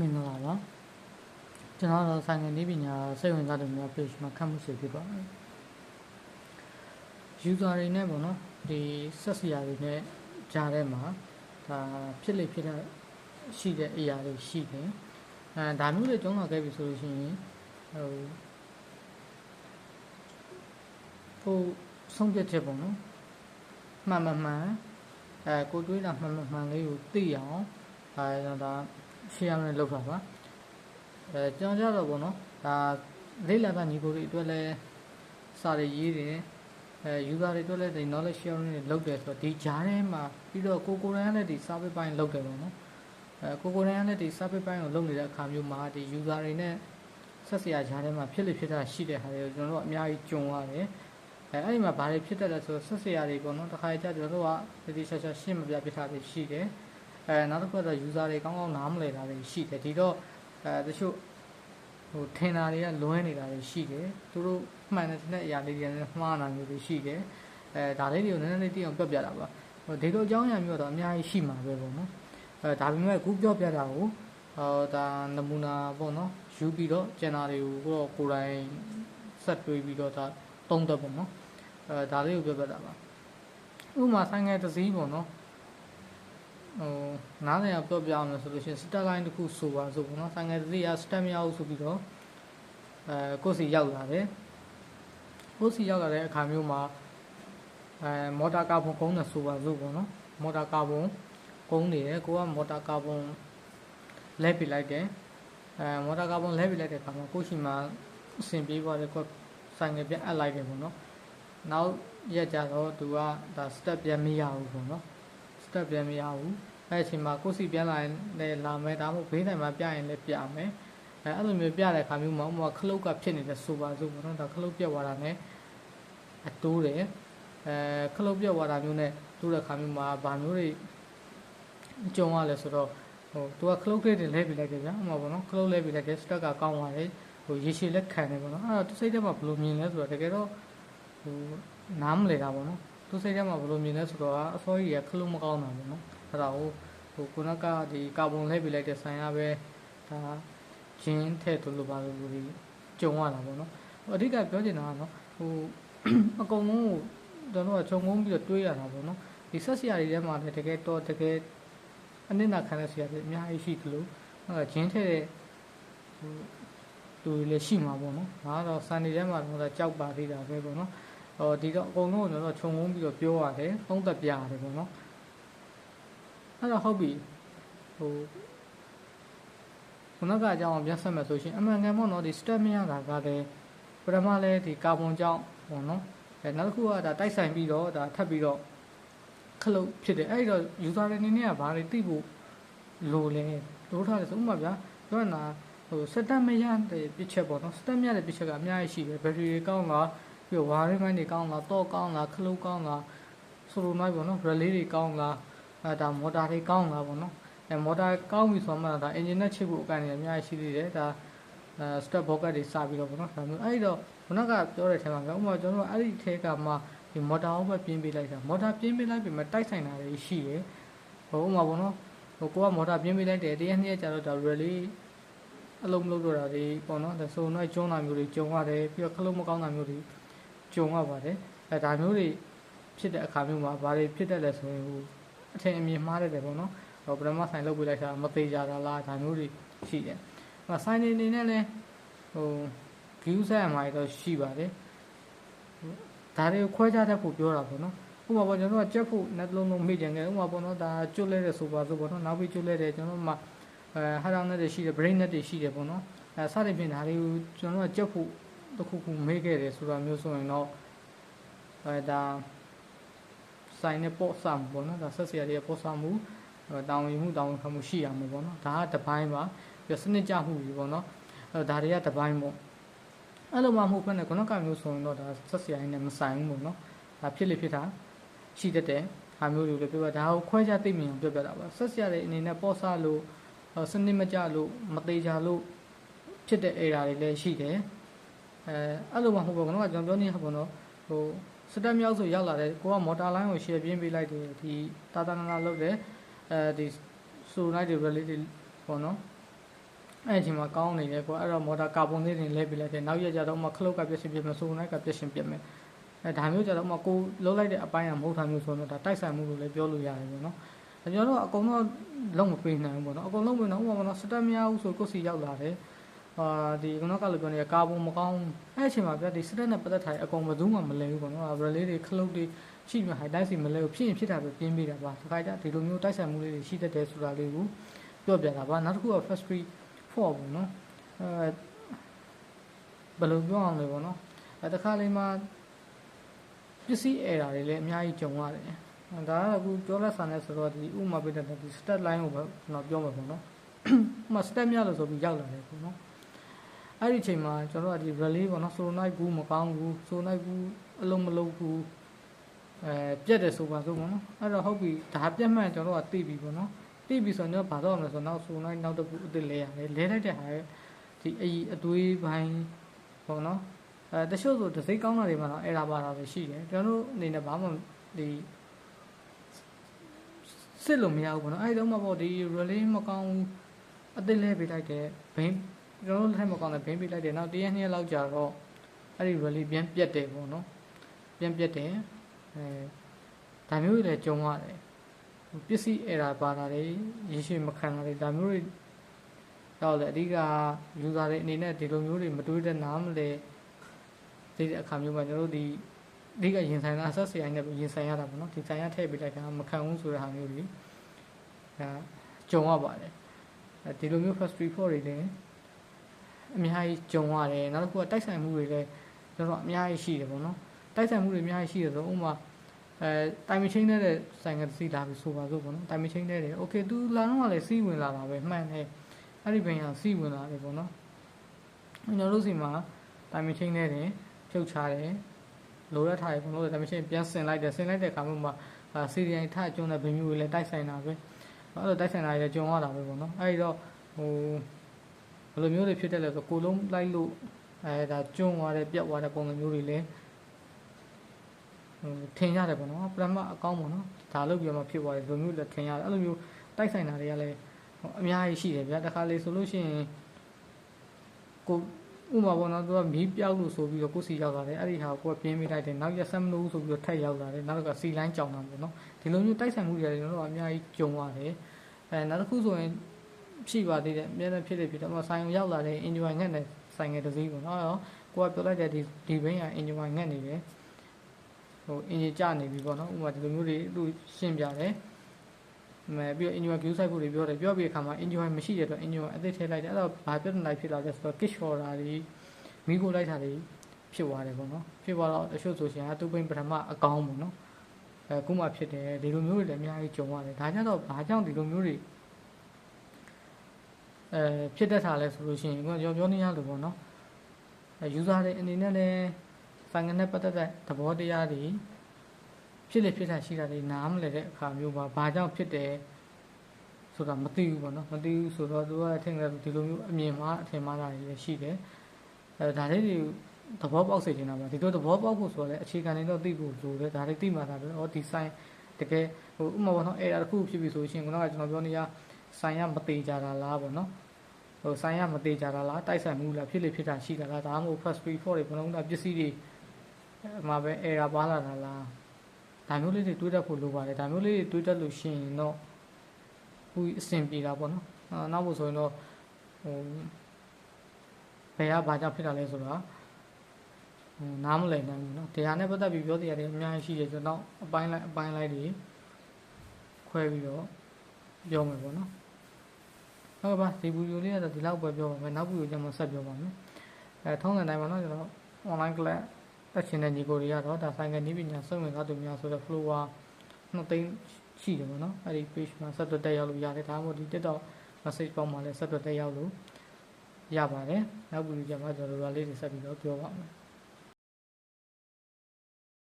မင်္ဂလာပါကျွန်တော်တော့ဆိုင်ငယ်နည်းပညာစိတ်ဝင်စားတဲ့များ page မှာခန့်မှုဆွေဖြစ်ပါမယ် user တွေနဲ့ပေါ့နော်ဒီဆက်စရာတွေနဲ့ကြားထဲမှာဒါဖြစ်လေဖြစ်တဲ့ရှိတဲ့အရာတွေရှိတယ်အဲဒါမျိုးတွေကျုံးလာခဲ့ပြီဆိုလို့ရှိရင်ဟိုဟိုဆုံးဖြတ်ချက်ပေါ့နော်မှန်မှန်မှန်အဲကိုတွေးတာမှန်မှန်မှန်လေးကိုသိအောင်အဲဒါ share နဲ့လုပ်တာပါအဲကျွန်တော်ကြတော့ပေါ့နော်ဒါလေ့လာတာညီကိုတွေအတွက်လဲစာတွေရေးတယ်အဲ user တွေအတွက်လဲဒီ knowledge sharing တွေလုပ်တယ်ဆိုတော့ဒီဂျားထဲမှာပြီးတော့ကိုကိုရန်လည်းဒီ service ပိုင်းလုပ်တယ်ပေါ့နော်အဲကိုကိုရန်လည်းဒီ service ပိုင်းကိုလုပ်နေတဲ့အခါမျိုးမှာဒီ user တွေနဲ့ဆက်စရာဂျားထဲမှာဖြစ်လေဖြစ်တာရှိတဲ့ဟာတွေကိုကျွန်တော်တို့အများကြီးကြုံရတယ်အဲအဲ့ဒီမှာဘာတွေဖြစ်တတ်လဲဆိုတော့ဆက်စရာတွေပေါ့နော်တခါကြကျွန်တော်တို့ကဒီဒီရှာရှာရှင်းမပြပြထားတွေရှိတယ် အဲနောက်တစ်ခုကတော့ user တွေကောင်းကောင်းနားမလည်တာတွေရှိတယ်ဒီတော့အဲတချို့ဟိုထင်တာတွေကလွဲနေတာတွေရှိတယ်သူတို့မှန်တဲ့အရာလေးတွေနဲ့မှားတာမျိုးတွေရှိတယ်အဲဒါလေးတွေကိုနည်းနည်းလေးသိအောင်ပြောပြတာပါဟိုဒီလိုအကြောင်းအရာမျိုးတော့အများကြီးရှိမှာပဲပေါ့နော်အဲဒါပေမဲ့အခုပြောပြတာကိုဟောဒါနမူနာပေါ့နော်ယူပြီးတော့ကျန်တာတွေကိုတော့ကိုယ်တိုင်ဆက်တွေးပြီးတော့ဒါသုံးသက်ပေါ့နော်အဲဒါလေးကိုပြောပြတာပါဥပမာဆိုင်ငယ်တစ်စီးပေါ့နော် ဟိုနားလည်အောင်ပြောပြအောင်လို့ဆိုလို့ရှိရင်စတက်လိုင်းတစ်ခုဆိုပါဆိုပေါ့နော်ဆိုင်ငယ်တစ်စီးကစတက်မရဘူးဆိုပြီးတော့အဲကိုယ်စီရောက်လာတယ်ကိုယ်စီရောက်လာတဲ့အခါမျိုးမှာအဲမော်တာကာဗွန်ကုန်းနဲ့ဆိုပါစို့ပေါ့နော်မော်တာကာဗွန်ကုန်းနေတယ်ကိုကမော်တာကာဗွန်လဲပြလိုက်တယ်အဲမော်တာကာဗွန်လဲပြလိုက်တဲ့အခါမှာကိုရှိမှာအဆင်ပြေပါတယ်ကိုဆိုင်ငယ်ပြန်အပ်လိုက်တယ်ပေါ့နော်နောက်ရက်ကြတော့သူကဒါ step ပြန်မရဘူးပေါ့နော် step ပြန်မရဘူးအဲ့အချိန်မှာကိုယ်စီပြန်လာရင်လည်းလာမယ်ဒါမှမဟုတ်ဘေးနိုင်မှာပြရင်လည်းပြမယ်အဲအဲ့လိုမျိုးပြတဲ့ခါမျိုးမှာဥပမာခလုတ်ကဖြစ်နေတဲ့ဆိုပါစို့ပေါ့နော်ဒါခလုတ်ပြက်သွားတာ ਨੇ အတိုးတယ်အဲခလုတ်ပြက်သွားတာမျိုးနဲ့တိုးတဲ့ခါမျိုးမှာဗာမျိုးတွေကြုံရလဲဆိုတော့ဟိုသူကခလုတ်တွေလဲပြလိုက်တယ်ဗျာဥပမာပေါ့နော်ခလုတ်လဲပြလိုက်တယ် step ကကောင်းသွားတယ်ဟိုရေရှည်လက်ခံတယ်ပေါ့နော်အဲ့တော့သူစိတ်ထဲမှာဘယ်လိုမြင်လဲဆိုတော့တကယ်တော့ဟိုနားမလဲတာပေါ့နော် သူစိတ်ထဲမှာဘယ်လိုမြင်လဲဆိုတော့အစောကြီးကခလုတ်မကောင်းတာပေါ့နော်အဲ့ဒါဟိုဟိုခုနကဒီကာဗွန်လဲပြလိုက်တဲ့ဆိုင်ရပဲဒါဂျင်းထဲ့သူလိုပါလို့ဒီကြုံရတာပေါ့နော်ဟိုအဓိကပြောချင်တာကနော်ဟိုအကုန်လုံးကိုကျွန်တော်ကခြုံငုံပြီးတော့တွေးရတာပေါ့နော်ဒီဆက်စရာတွေထဲမှာလည်းတကယ်တော့တကယ်အနစ်နာခံတဲ့ဆရာတွေအများကြီးရှိသလိုဟိုဂျင်းထဲ့တဲ့ဟိုသူတွေလည်းရှိမှာပေါ့နော်ဒါကတော့စံနေထဲမှာတော့ကြောက်ပါသေးတာပဲပေါ့နော် ဟောဒီတော့အကုန်လုံးကိုကျွန်တော်ခြုံငုံပြီးတော့ပြောရတယ်သုံးသက်ပြရတယ်ပေါ့နော်အဲ့တော့ဟုတ်ပြီဟိုခုနကအကြောင်းပြန်ဆက်မယ်ဆိုရှင်အမှန်ကန်ပေါ့နော်ဒီ step မရတာကလည်းပထမလဲဒီကာဗွန်ကြောင့်ပေါ့နော်အဲနောက်တစ်ခုကဒါတိုက်ဆိုင်ပြီးတော့ဒါထပ်ပြီးတော့ခလုတ်ဖြစ်တယ်အဲ့တော့ user တွေအနေနဲ့ကဘာတွေသိဖို့လိုလဲလိုထားတယ်ဆိုဥပမာဗျာပြောတာဟိုစက်တက်မရတဲ့ပြစ်ချက်ပေါ့နော်စတက်မရတဲ့ပြစ်ချက်ကအများကြီးရှိတယ်ဘက်ထရီကောင်းလား ပြီးတော့ဝါရင်းမိုင်းတွေကောင်းလားတော့ကောင်းလားခလုတ်ကောင်းလားဆိုလိုနိုင်ပေါ့နော် relay တွေကောင်းလားအဲဒါမော်တာတွေကောင်းလားပေါ့နော်အဲမော်တာကောင်းပြီဆိုမှဒါ engine နဲ့ချစ်ဖို့အကန့်တွေအများကြီးရှိသေးတယ်ဒါအဲ step bocket တွေစပြီးတော့ပေါ့နော်ဒါမျိုးအဲ့တော့ခုနကပြောတဲ့အချိန်မှာဥပမာကျွန်တော်တို့အဲ့ဒီထဲကမှဒီမော်တာအောင်ပဲပြင်းပေးလိုက်တာမော်တာပြင်းပေးလိုက်ပြီမဲ့တိုက်ဆိုင်တာတွေရှိတယ်ဟိုဥပမာပေါ့နော်ဟိုကိုကမော်တာပြင်းပေးလိုက်တယ်တရက်နှစ်ရက်ကြာတော့ဒါ relay အလုံးမလုပ်တော့တာတွေပေါ့နော်ဒါဆိုတော့ကျွန်းတာမျိုးတွေကြုံရတယ်ပြီးတော့ခလုံးမကောင်းတာမျိုးတွေ ကြုံရပါတယ်အဲဒါမျိုးတွေဖြစ်တဲ့အခါမျိုးမှာဘာတွေဖြစ်တတ်လဲဆိုရင်ဟိုအထင်အမြင်မှားတယ်ပေါ့နော်ဟိုပထမဆိုင်လုပ်ပေးလိုက်တာမသေးကြတာလားဒါမျိုးတွေရှိတယ်ဟိုဆိုင်နေနေနဲ့လဲဟို view ဆက်အမှားတော့ရှိပါတယ်ဒါတွေကိုခွဲခြားတတ်ဖို့ပြောတာပေါ့နော်ဥပမာပေါ့ကျွန်တော်ကကြက်ဖို့ net လုံးလုံးမေ့ကြံခဲ့ဥပမာပေါ့နော်ဒါကျွတ်လဲတဲ့ဆိုပါဆိုပေါ့နော်နောက်ပြီးကျွတ်လဲတဲ့ကျွန်တော်မှအဲဟာရောင်းနဲ့ရှိတယ် brain net တွေရှိတယ်ပေါ့နော်အဲစသဖြင့်ဒါတွေကိုကျွန်တော်ကကြက်ဖို့ တစ်ခုခုမေ့ခဲ့တယ်ဆိုတာမျိုးဆိုရင်တော့အဲဒါဆိုင်နဲ့ပေါ့ဆာမှုပေါ့နော်ဒါဆက်စရာတွေပေါ့ဆာမှုတောင်းဝင်မှုတောင်းဝင်ခံမှုရှိရမှာပေါ့နော်ဒါကတစ်ပိုင်းပါပြီးစနစ်ကြမှုပြီပေါ့နော်အဲဒါတွေကတစ်ပိုင်းပေါ့အဲ့လိုမှမဟုတ်ဘဲနဲ့ခုနကမျိုးဆိုရင်တော့ဒါဆက်စရာနဲ့မဆိုင်ဘူးပေါ့နော်ဒါဖြစ်လေဖြစ်တာရှိတတ်တယ်ဟာမျိုးတွေလည်းပြောတာဒါကိုခွဲခြားသိမြင်အောင်ပြောပြတာပါဆက်စရာတွေအနေနဲ့ပေါ့ဆာလို့စနစ်မကြလို့မသေးကြလို့ဖြစ်တဲ့ error တွေလည်းရှိတယ် အဲအဲ့လိုမှမဟုတ်ဘူးကျွန်တော်ကကျွန်တော်ပြောနေတာပေါ့နော်ဟိုစတက်မြောက်ဆိုရောက်လာတယ်ကိုကမော်တာလိုင်းကို share ပြင်းပေးလိုက်တယ်ဒီတာတာနာနာလုပ်တယ်အဲဒီဆိုလိုက်တွေ related ပေါ့နော်အဲ့အချိန်မှာကောင်းနေတယ်ကွာအဲ့တော့မော်တာကာဗွန်လေးတွေလဲပြလိုက်တယ်နောက်ရက်ကျတော့မှခလုတ်ကပြည့်ရှင်ပြမယ်ဆိုနိုင်ကပြည့်ရှင်ပြမယ်အဲဒါမျိုးကျတော့မှကိုလုံးလိုက်တဲ့အပိုင်းကမဟုတ်တာမျိုးဆိုတော့ဒါတိုက်ဆိုင်မှုလို့လည်းပြောလို့ရတယ်ပေါ့နော်ကျွန်တော်တို့အကုန်လုံးလုံးမပေးနိုင်ဘူးပေါ့နော်အကုန်လုံးပေးတော့ဥပမာနော်စတက်မရဘူးဆိုကိုယ်စီရောက်လာတယ် အာဒီကနောက်ကလည်းပြောနေကာဗွန်မကောင်းအဲ့အချိန်မှာပြဒီစတက်နဲ့ပတ်သက်ထားတဲ့အကုန်ဘယ်သူမှမလဲဘူးပေါ့နော်ဗရလေးတွေခလုတ်တွေရှိမှဟိုက်တိုက်စီမလဲဘူးဖြစ်ရင်ဖြစ်တာပဲပြင်းပေးတာပါဒီခါကျဒီလိုမျိုးတိုက်ဆိုင်မှုလေးတွေရှိတတ်တယ်ဆိုတာလေးကိုပြောပြတာပါနောက်တစ်ခုက first free ဖို့ပေါ့နော်အဲဘယ်လိုပြောအောင်လဲပေါ့နော်အဲတခါလေးမှာပစ္စည်းအဲတာတွေလည်းအများကြီးကြုံရတယ်ဒါကအခုပြောလက်ဆန်လဲဆိုတော့ဒီဥမာပြတဲ့ဒီ stat line ကိုပဲကျွန်တော်ပြောမှာပေါ့နော်ဥမာ stat များလို့ဆိုပြီးရောက်လာတယ်ပေါ့နော် အဲ့ဒီအချိန်မှာကျွန်တော်ကဒီ relay ပေါ့နော် solo night ဘူးမကောင်းဘူး solo night ဘူးအလုံးမလုံးဘူးအဲပြက်တယ်ဆိုပါဆိုပေါ့နော်အဲ့တော့ဟုတ်ပြီဒါပြက်မှန်ကျွန်တော်ကသိပြီပေါ့နော်သိပြီဆိုတော့ဘာတော့မလဲဆိုတော့နောက် solo night နောက်တစ်ခုအစ်စ်လဲရတယ်လဲလိုက်တဲ့ဟာဒီအကြီးအသွေးပိုင်းပေါ့နော်အဲတချို့ဆိုတစ်စိတ်ကောင်းတာတွေမှာတော့အဲ့ဒါပါတာပဲရှိတယ်ကျွန်တော်တို့အနေနဲ့ဘာမှဒီစစ်လို့မရဘူးပေါ့နော်အဲ့ဒီတော့မှပေါ့ဒီ relay မကောင်းဘူးအသစ်လဲပေးလိုက်တယ်ဘင်း ကျွန်တော်တို့လက်ထက်မကောင်းတဲ့ဘင်းပေးလိုက်တယ်နောက်တရက်နှစ်ရက်လောက်ကြာတော့အဲ့ဒီ relay ပြန်ပြတ်တယ်ပေါ့နော်ပြန်ပြတ်တယ်အဲဒါမျိုးတွေလည်းကြုံရတယ်ပစ္စည်းအဲ့ဒါပါတာတွေရေရှည်မခံတာတွေဒါမျိုးတွေတော့လေအဓိက user တွေအနေနဲ့ဒီလိုမျိုးတွေမတွေးတဲ့နားမလဲဒီအခါမျိုးမှာကျွန်တော်တို့ဒီအဓိကရင်ဆိုင်တာ SSCI နဲ့ရင်ဆိုင်ရတာပေါ့နော်ဒီဆိုင်ရထည့်ပေးလိုက်တာမခံဘူးဆိုတဲ့ဟာမျိုးတွေဒါကြုံရပါတယ်ဒီလိုမျိုး first report တွေလည်း အများကြီးကြုံရတယ်နောက်တစ်ခုကတိုက်ဆိုင်မှုတွေလည်းကျွန်တော်အများကြီးရှိတယ်ပေါ့နော်တိုက်ဆိုင်မှုတွေအများကြီးရှိတယ်ဆိုဥပမာအဲတိုင်မချင်းတဲ့ဆိုင်ကစီလာပြီဆိုပါစို့ပေါ့နော်တိုင်မချင်းတဲ့တယ်โอเคသူလာတော့လည်းစီးဝင်လာတာပဲမှန်တယ်အဲ့ဒီဘင်ကစီးဝင်လာတယ်ပေါ့နော်ကျွန်တော်တို့စီမှာတိုင်မချင်းတဲ့တယ်ဖြုတ်ချတယ်လိုရထားရပေါ့နော်တိုင်မချင်းပြန်ဆင်လိုက်တယ်ဆင်လိုက်တဲ့အခါမှာစီရီယိုင်ထကျွန်းတဲ့ဘင်မျိုးတွေလည်းတိုက်ဆိုင်တာပဲအဲ့လိုတိုက်ဆိုင်တာတွေကြုံရတာပဲပေါ့နော်အဲ့ဒီတော့ဟိုဘ ယ်လိုမျိုးတွေဖြစ်တယ်လဲဆိုကိုလုံးလိုက်လို့အဲဒါကျွန်းသွားတယ်ပြတ်သွားတဲ့ပုံစံမျိုးတွေလည်းထင်ရတယ်ပေါ့နော်ပထမအကောင်းပေါ့နော်ဒါလို့ပြောမှဖြစ်သွားတယ်ဒီလိုမျိုးလည်းထင်ရတယ်အဲ့လိုမျိုးတိုက်ဆိုင်တာတွေကလည်းအများကြီးရှိတယ်ဗျာတခါလေဆိုလို့ရှိရင်ကိုဥမာပေါ့နော်သူကမီးပြောက်လို့ဆိုပြီးတော့ကိုစီရောက်လာတယ်အဲ့ဒီဟာကိုကပြင်းမိလိုက်တယ်နောက်ရက်ဆက်မလို့ဆိုပြီးတော့ထက်ရောက်လာတယ်နောက်ကစီလိုင်းကြောင်တာပေါ့နော်ဒီလိုမျိုးတိုက်ဆိုင်မှုတွေလည်းကျွန်တော်တို့အများကြီးကြုံရတယ်အဲနောက်တစ်ခုဆိုရင် ရှိပါသေးတယ်အများနဲ့ဖြစ်တယ်ဖြစ်တော့ဆိုင်ရောက်လာတယ် enjoy ငတ်တယ်ဆိုင်ငယ်တစ်စီးပေါ့နော်ကိုကပြောလိုက်တဲ့ဒီဒီဘင်းက enjoy ငတ်နေတယ်ဟိုအင်ဂျင်ကျနေပြီပေါ့နော်ဥပမာဒီလိုမျိုးတွေသူရှင်းပြတယ်မယ်ပြီးတော့ enjoy view site ဖို့တွေပြောတယ်ပြောပြီးအခါမှာ enjoy မရှိတဲ့အတွက် enjoy အသစ်ထည့်လိုက်တယ်အဲ့တော့ဘာပြဿနာဖြစ်လာလဲဆိုတော့ kick shorter တွေမိကိုလိုက်တာတွေဖြစ်သွားတယ်ပေါ့နော်ဖြစ်သွားတော့အချို့ဆိုရှင်အတူပိန်ပထမအကောင်းပေါ့နော်အဲခုမှဖြစ်တယ်ဒီလိုမျိုးတွေလည်းအများကြီးကြုံရတယ်ဒါကြောင့်တော့ဘာကြောင့်ဒီလိုမျိုးတွေ အဲဖြစ်တတ်တာလဲဆိုလို့ရှိရင်ကျွန်တော်ပြောနေရလို့ပေါ့နော်အဲ user တွေအနေနဲ့လည်းဆိုင်ငနဲ့ပတ်သက်တဲ့သဘောတရားတွေဖြစ်လေဖြစ်တာရှိတာတွေနားမလည်တဲ့အခါမျိုးမှာဘာကြောင့်ဖြစ်တယ်ဆိုတာမသိဘူးပေါ့နော်မသိဘူးဆိုတော့သူကအထင်ကဒီလိုမျိုးအမြင်မှာအထင်မှားတာတွေရှိတယ်အဲဒါလေးတွေသဘောပေါက်စေချင်တာပါဒီလိုသဘောပေါက်ဖို့ဆိုတော့လေအခြေခံနေတော့သိဖို့လိုတယ်ဒါတွေသိမှသာပဲဩဒီဆိုင်တကယ်ဟိုဥမာပေါ့နော်အဲ့ဒါတစ်ခုဖြစ်ပြီဆိုရှင်ခုနကကျွန်တော်ပြောနေရဆိုင်ရမသေးကြတာလားပေါ့နော် ဟိုဆိုင်ရမသေးကြတာလားတိုက်ဆိုင်မှုလားဖြစ်လေဖြစ်တာရှိတာလားဒါမှမဟုတ် first free for တွေဘလုံးတာပစ္စည်းတွေမှာပဲ error ပါလာတာလားဒါမျိုးလေးတွေတွေးတတ်ဖို့လိုပါတယ်ဒါမျိုးလေးတွေတွေးတတ်လို့ရှိရင်တော့ဟိုအဆင်ပြေတာပေါ့နော်အာနောက်ဖို့ဆိုရင်တော့ဟိုဘယ်ကဘာကြောင့်ဖြစ်တာလဲဆိုတာဟိုနားမလည်နိုင်ဘူးเนาะတရားနဲ့ပတ်သက်ပြီးပြောတရားတွေအများကြီးရှိတယ်ကျွန်တော်အပိုင်းလိုက်အပိုင်းလိုက်တွေခွဲပြီးတော့ပြောမယ်ပေါ့နော် ဟုတ်ပါဒီဗီဒီယိုလေးကတော့ဒီလောက်ပဲပြောပါမယ်နောက်ဗီဒီယိုကျမှဆက်ပြောပါမယ်အဲထုံးစံတိုင်းပါနော်ကျွန်တော် online class တက်ချင်တဲ့ညီကိုတွေကတော့ဒါဆိုင်ကနီးပညာစုံဝင်ကားသူများဆိုတော့ follower နှစ်သိန်းရှိတယ်ပေါ့နော်အဲ့ဒီ page မှာဆက်သွယ်တက်ရောက်လို့ရတယ်ဒါမှမဟုတ်ဒီ TikTok message ပေါက်မှာလည်းဆက်သွယ်တက်ရောက်လို့ရပါတယ်နောက်ဗီဒီယိုကျမှကျွန်တော်တို့လေးတွေဆက်ပြီးတော့ပြောပါမယ်